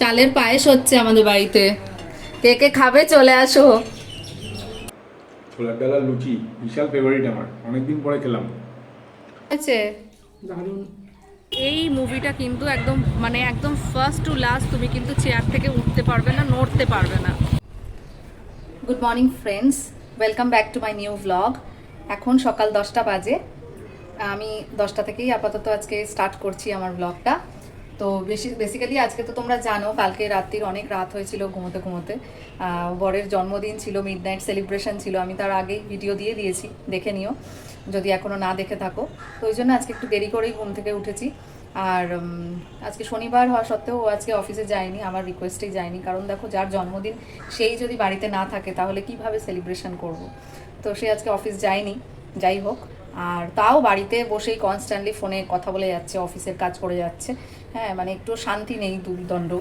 চালের পায়েস হচ্ছে আমাদের বাড়িতে। কে কে খাবে চলে আসো। ছোলার ডাল আর লুচি বিশাল ফেভারিট আমার। অনেকদিন পরে খেলাম। হয়েছে দারুণ। এই মুভিটা কিন্তু একদম মানে একদম ফার্স্ট টু লাস্ট তুমি কিন্তু চেয়ার থেকে উঠতে পারবে না নড়তে পারবে না। Good morning friends welcome back to my new vlog এখন সকাল দশটা বাজে। আমি দশটা থেকেই আপাতত আজকে স্টার্ট করছি আমার ব্লগটা তো বেশি বেসিক্যালি আজকে তো তোমরা জানো, কালকে রাত্রির অনেক রাত হয়েছিল ঘুমোতে ঘুমোতে। বরের জন্মদিন ছিল মিড নাইট সেলিব্রেশন ছিল, আমি তার আগেই ভিডিও দিয়ে দিয়েছি, দেখে নিও, যদি এখনও না দেখে থাকো। তো ওই জন্য আজকে একটু দেরি করেই ঘুম থেকে উঠেছি। আর আজকে শনিবার হওয়া সত্ত্বেও ও আজকে অফিসে যায়নি, আমার রিকোয়েস্টেই যায়নি, কারণ দেখো যার জন্মদিন সেই যদি বাড়িতে না থাকে, তাহলে কীভাবে সেলিব্রেশন করব? তো সে আজকে অফিস যায়নি, যাই হোক। আর তাও বাড়িতে বসেই কনস্ট্যান্টলি ফোনে কথা বলে যাচ্ছে অফিসের কাজ করে যাচ্ছে। হ্যাঁ মানে একটু শান্তি নেই দুর্দণ্ড।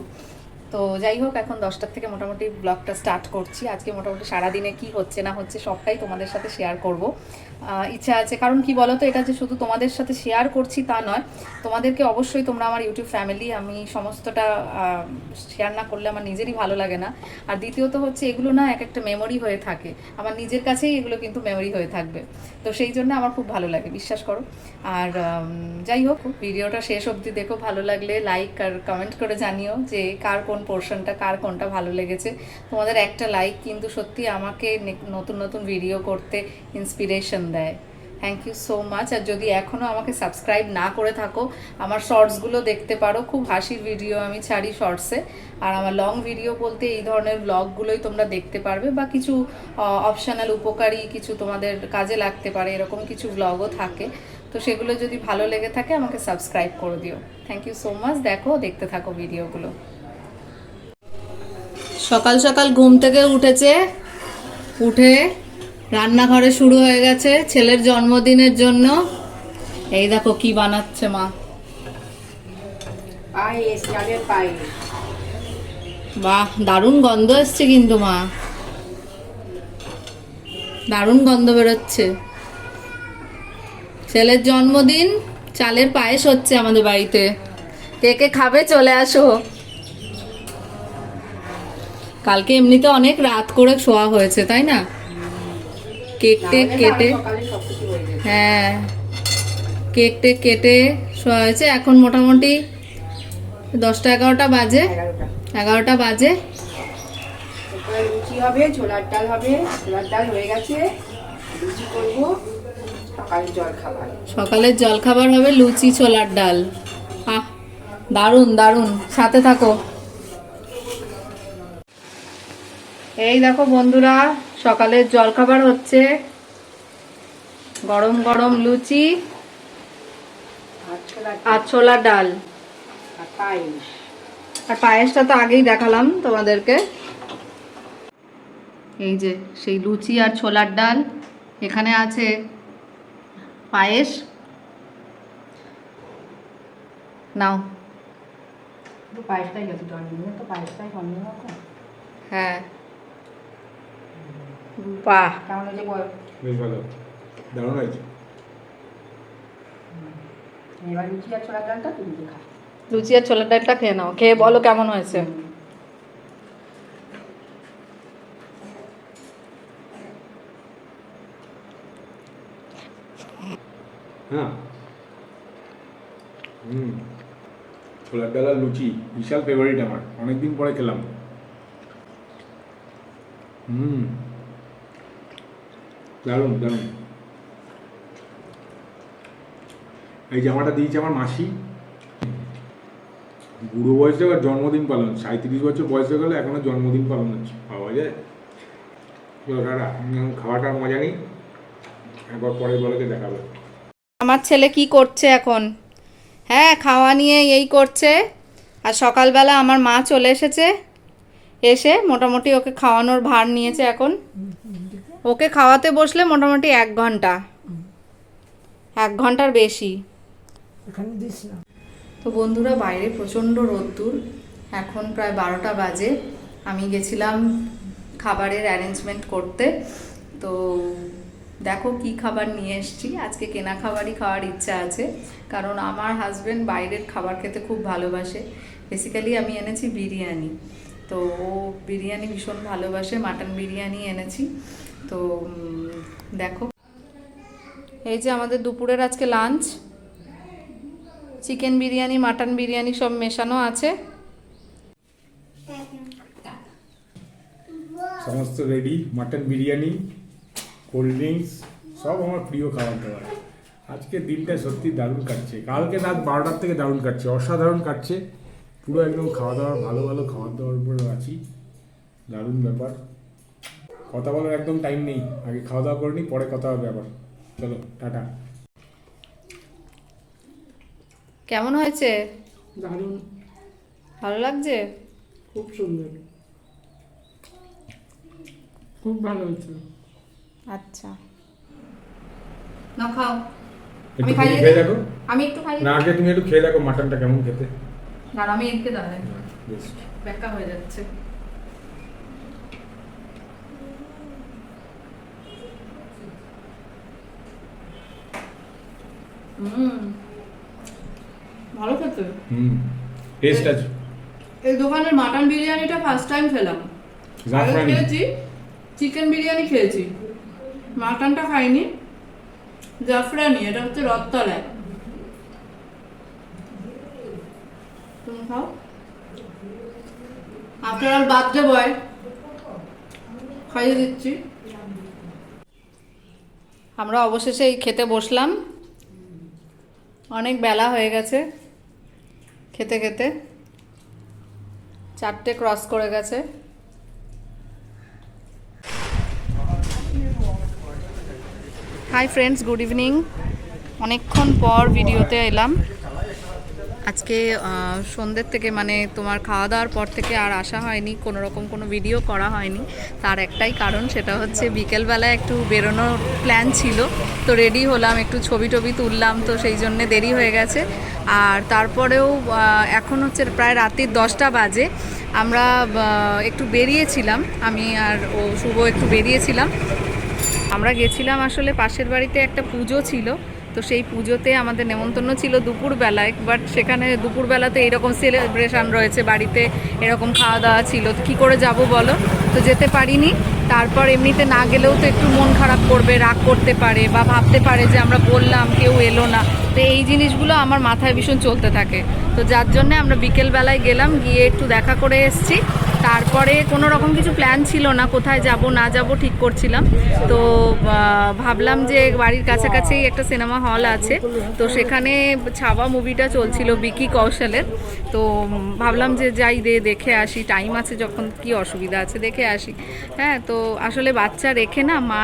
তো যাই হোক, এখন দশটার থেকে মোটামুটি ব্লগটা স্টার্ট করছি। আজকে মোটামুটি সারাদিনে কি হচ্ছে না হচ্ছে সবটাই তোমাদের সাথে শেয়ার করব। ইচ্ছা আছে, কারণ কি বলো তো এটা যে শুধু তোমাদের সাথে শেয়ার করছি তা নয়, তোমাদেরকে অবশ্যই তোমরা আমার ইউটিউব ফ্যামিলি আমি সমস্তটা শেয়ার না করলে আমার নিজেরই ভালো লাগে না। আর দ্বিতীয়ত হচ্ছে, এগুলো না এক একটা মেমোরি হয়ে থাকে। আমার নিজের কাছেই এগুলো কিন্তু মেমোরি হয়ে থাকবে। তো সেই জন্য আমার খুব ভালো লাগে, বিশ্বাস করো। আর যাই হোক, ভিডিওটা শেষ অবধি দেখো, ভালো লাগলে লাইক আর কমেন্ট করে জানিও যে কার কোন পোর্শনটা কার কোনটা ভালো লেগেছে। তোমাদের একটা লাইক কিন্তু সত্যি আমাকে নতুন নতুন ভিডিও করতে ইন্সপিরেশন দেয়। থ্যাংক ইউ সো মাচ আর যদি এখনও আমাকে সাবস্ক্রাইব না করে থাকো, আমার শর্টসগুলো দেখতে পারো। খুব হাসির ভিডিও আমি ছাড়ি শর্টসে আর আমার লং ভিডিও বলতে এই ধরনের ব্লগগুলোই তোমরা দেখতে পারবে বা কিছু অপশনাল উপকারী কিছু তোমাদের কাজে লাগতে পারে, এরকম কিছু ব্লগও থাকে। তো সেগুলো যদি ভালো লেগে থাকে, আমাকে সাবস্ক্রাইব করে দিও। থ্যাংক ইউ সো মাচ দেখো, দেখতে থাকো ভিডিওগুলো সকাল সকাল ঘুম থেকে উঠেছে। উঠে রান্নাঘরে শুরু হয়ে গেছে ছেলের জন্মদিনের জন্য। এই দেখো কি বানাচ্ছে মা। বাহ দারুণ গন্ধ এসছে কিন্তু মা। দারুণ গন্ধ বেরোচ্ছে। ছেলের জন্মদিন চালের পায়েস হচ্ছে আমাদের বাড়িতে। কে কে খাবে চলে আসো। কালকে এমনিতে অনেক রাত করে শোয়া হয়েছে তাই না? কেক টেক কেটে হয়ে কেক টেক কেটে শোয়া হয়েছে। এখন মোটামুটি দশটা এগারোটা বাজে। এগারোটা। বাজে। লুচি হবে ছোলার ডাল হবে ছোলার ডাল হয়ে গেছে। লুচি করব। সকালে জল খাবার সকালের জলখাবার হবে লুচি ছোলার ডাল। আহ দারুণ দারুণ। সাথে থাকো। এই দেখো বন্ধুরা সকালের জলখাবার হচ্ছে। গরম গরম লুচি আর ছোলার ডাল। আর পায়েস আর পায়েসটা তো আগেই দেখালাম তোমাদেরকে। এই যে সেই লুচি আর ছোলার ডাল এখানে আছে পায়েস। নাও। তো পায়েসটাই গেছে জন্মদিনে তো পায়েসটাই হ্যাঁ। বাহ। কেমন হয়েছে বল? বেশ ভালো। দারুণ হয়েছে। এবার লুচি আর ছোলার ডালটা তুমি খা লুচি আর ছোলার ডালটা খেয়ে নাও। খেয়ে বলো কেমন হয়েছে। হ্যাঁ। হুম। ছোলার ডাল আর লুচি বিশাল ফেভারিট আমার। অনেকদিন পরে খেলাম। হুম। দারুণ দারুণ। এই জামাটা দিয়েছে আমার মাসি। বুড়ো বয়সে আবার জন্মদিন পালন সাঁত্রিশ বছর বয়স হয়ে গেলে, এখনও জন্মদিন পালন হচ্ছে। পাওয়া যায়? দাদা খাওয়াটার মজা নেই। একবার পরের বেলাতে দেখাবে। আমার ছেলে কি করছে এখন? হ্যাঁ খাওয়া নিয়ে এই করছে। আর সকালবেলা আমার মা চলে এসেছে। এসে মোটামুটি ওকে খাওয়ানোর ভার নিয়েছে এখন। ওকে খাওয়াতে বসলে মোটামুটি এক ঘণ্টা। এক ঘণ্টার বেশি। তো বন্ধুরা বাইরে প্রচণ্ড রোদ্দুর। এখন প্রায় বারোটা বাজে। আমি গেছিলাম খাবারের অ্যারেঞ্জমেন্ট করতে। তো দেখো কি খাবার নিয়ে এসেছি। আজকে কেনা খাবারই খাওয়ার ইচ্ছা আছে। কারণ আমার হাজবেন্ড বাইরের খাবার খেতে খুব ভালোবাসে। বেসিক্যালি আমি এনেছি বিরিয়ানি। তো ও বিরিয়ানি ভীষণ ভালোবাসে। মাটন বিরিয়ানি এনেছি। তো দেখো। এই যে আমাদের দুপুরের আজকে lunch chicken biryani mutton biryani সব মেশানো আছে। সমস্ত ready mutton biryani cold drinks সব আমার প্রিয় খাবার দাবার। আজকে দিনটা সত্যি দারুণ কাটছে। কালকে রাত বারোটার থেকে দারুণ কাটছে, অসাধারণ কাটছে। পুরো একদম খাওয়া দাওয়ার ভালো ভালো খাবার দাওয়ার উপরে আছি। দারুণ ব্যাপার। কথা বলার একদম টাইম নেই। আগে খাওয়া দাওয়া করে নিই পরে কথা হবে আবার। চলো টাটা। কেমন হয়েছে? দারুণ। ভালো লাগছে? খুব সুন্দর। খুব ভালো হয়েছে। আচ্ছা। না খাও। আমি খাইয়ে খেয়ে দেখো। আমি একটু খাই না আগে তুমি একটু খেয়ে দেখো মাটনটা কেমন খেতে। না আমি এদিকে দাঁড়াই। বেশ ব্যাকা হয়ে যাচ্ছে। হুম। ভালো খেতে। হুম। টেস্ট আছে। এই দোকানের মাটন বিরিয়ানিটা ফার্স্ট টাইম খেলাম। আগে খেয়েছি চিকেন বিরিয়ানি খেয়েছি। মাটনটা খাইনি। জাফরানি এটা হচ্ছে রথতলায় তুমি খাও। আফটার অল বার্থডে বয় খাইয়ে দিচ্ছি। আমরা অবশেষে এই খেতে বসলাম। অনেক বেলা হয়ে গেছে। খেতে খেতে। চারটে ক্রস করে গেছে। হাই ফ্রেন্ডস গুড ইভিনিং অনেকক্ষণ পর ভিডিওতে এলাম। আজকে সন্ধ্যের থেকে মানে তোমার খাওয়া দাওয়ার পর থেকে আর আসা হয়নি কোনো রকম কোনো ভিডিও করা হয়নি। তার একটাই কারণ সেটা হচ্ছে বিকেলবেলায় একটু বেরোনোর প্ল্যান ছিল। তো রেডি হলাম, একটু ছবি টবি তুললাম, তো সেই জন্যে দেরি হয়ে গেছে। আর তারপরেও এখন হচ্ছে প্রায় রাত্রির দশটা বাজে। আমরা একটু বেরিয়েছিলাম, আমি আর ও শুভ একটু বেরিয়েছিলাম। আমরা গেছিলাম আসলে পাশের বাড়িতে একটা পুজো ছিল। তো সেই পুজোতে আমাদের নেমন্তন্ন ছিল দুপুরবেলায় বাট সেখানে দুপুরবেলাতে এরকম সেলিব্রেশন রয়েছে, বাড়িতে এরকম খাওয়া দাওয়া ছিল। তো কী করে যাব বলো? তো যেতে পারিনি। তারপর এমনিতে না গেলেও তো একটু মন খারাপ করবে, রাগ করতে পারে বা ভাবতে পারে যে আমরা বললাম, কেউ এলো না। তো এই জিনিসগুলো আমার মাথায় ভীষণ চলতে থাকে। তো যার জন্যে আমরা বিকেলবেলায় গেলাম, গিয়ে একটু দেখা করে এসেছি। তারপরে কোনো রকম কিছু প্ল্যান ছিল না, কোথায় যাব, না যাব ঠিক করছিলাম। তো ভাবলাম যে বাড়ির কাছাকাছি একটা সিনেমা হল আছে। তো সেখানে ছাবা মুভিটা চলছিল বিকি কৌশলের। তো ভাবলাম যে যাই দে, দেখে আসি। টাইম আছে যখন কি অসুবিধা আছে দেখে আসি। হ্যাঁ তো আসলে বাচ্চা রেখে না মা,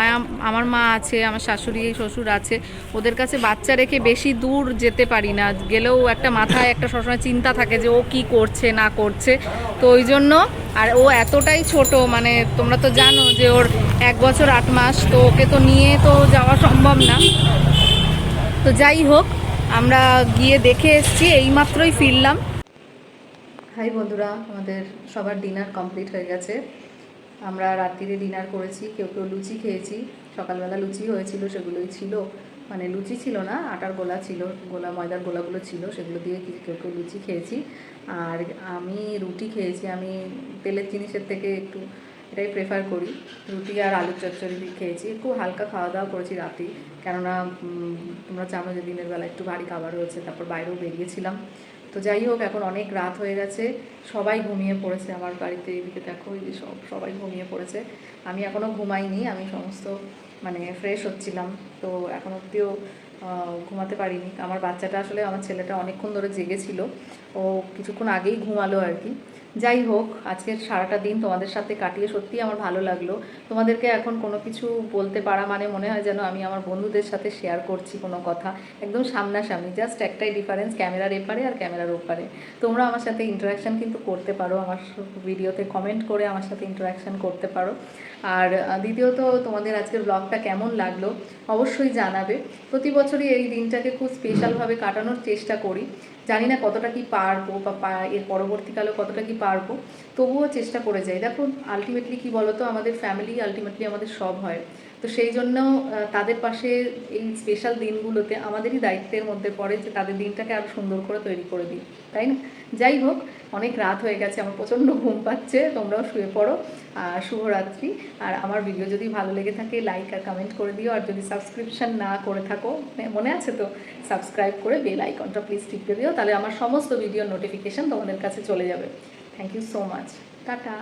আমার মা আছে, আমার শাশুড়ি, শ্বশুর আছে, ওদের কাছে বাচ্চা রেখে বেশি দূর যেতে পারি না। গেলেও একটা মাথায়, একটা সবসময় চিন্তা থাকে যে ও কি করছে, না করছে। তো ওই জন্য, আর ও এতটাই ছোট মানে তোমরা তো জানো যে ওর এক বছর আট মাস, তো ওকে তো নিয়ে তো যাওয়া সম্ভব না। তো যাই হোক, আমরা গিয়ে দেখে এসছি, এইমাত্রই ফিরলাম। হাই বন্ধুরা, আমাদের সবার ডিনার কমপ্লিট হয়ে গেছে। আমরা রাত্রিরে ডিনার করেছি, কেউ কেউ লুচি খেয়েছি। সকালবেলা লুচি হয়েছিল, সেগুলোই ছিল। মানে লুচি ছিল না, আটার গোলা ছিল, গোলা ময়দার গোলাগুলো ছিল, সেগুলো দিয়ে কি- কেউ কেউ লুচি খেয়েছি। আর আমি রুটি খেয়েছি, আমি তেলের জিনিসের থেকে একটু এটাই প্রেফার করি। রুটি আর আলুর চচ্চড়ি খেয়েছি খুব হালকা খাওয়া দাওয়া করেছি রাতে। কেননা তোমরা জানো যে দিনের বেলা একটু ভারী খাবার হয়েছে, তারপর বাইরেও বেরিয়েছিলাম। তো যাই হোক, এখন অনেক রাত হয়ে গেছে। সবাই ঘুমিয়ে পড়েছে আমার বাড়িতে, এদিকে দেখো, এই যে সব, সবাই ঘুমিয়ে পড়েছে। আমি এখনও ঘুমাইনি, আমি সমস্ত মানে ফ্রেশ হচ্ছিলাম। তো এখন অব্দিও ঘুমাতে পারিনি। আমার বাচ্চাটা আসলে, আমার ছেলেটা অনেকক্ষণ ধরে জেগেছিল। ও কিছুক্ষণ আগেই ঘুমালো আর কি। যাই হোক, আজকের সারাটা দিন তোমাদের সাথে কাটিয়ে সত্যিই আমার ভালো লাগল। তোমাদেরকে এখন কোনো কিছু বলতে পারা মানে মনে হয় যেন আমি আমার বন্ধুদের সাথে শেয়ার করছি কোনো কথা, একদম সামনাসামনি জাস্ট একটাই ডিফারেন্স ক্যামেরার এপারে আর ক্যামেরার ওপারে। তোমরা আমার সাথে ইন্টারাকশান কিন্তু করতে পারো, আমার ভিডিওতে কমেন্ট করে আমার সাথে ইন্টারাকশান করতে পারো। আর দ্বিতীয়ত তোমাদের আজকের ব্লগটা কেমন লাগল অবশ্যই জানাবে। প্রতি বছরই এই দিনটাকে খুব স্পেশালভাবে কাটানোর চেষ্টা করি। জানি না কতটা কি পারব বা এর পরবর্তীকালেও কতটা কি পারব, তবুও চেষ্টা করে যাই। দেখো আলটিমেটলি কি বলতো, আমাদের ফ্যামিলি আলটিমেটলি আমাদের সব হয়। তো সেই জন্য তাদের পাশে এই স্পেশাল দিনগুলোতে আমাদেরই দায়িত্বের মধ্যে পড়ে যে তাদের দিনটাকে আরও সুন্দর করে তৈরি করে দিই। তাই না? যাই হোক, অনেক রাত হয়ে গেছে, আমার প্রচণ্ড ঘুম পাচ্ছে, তোমরাও শুয়ে পড়ো। আর শুভরাত্রি। আর আমার ভিডিও যদি ভালো লেগে থাকে লাইক আর কমেন্ট করে দিও। আর যদি সাবস্ক্রিপশন না করে থাকো মনে আছে তো সাবস্ক্রাইব করে বেল আইকনটা প্লিজ টিপে দিও। তাহলে আমার সমস্ত ভিডিও নোটিফিকেশন তোমাদের কাছে চলে যাবে। Thank you so much tata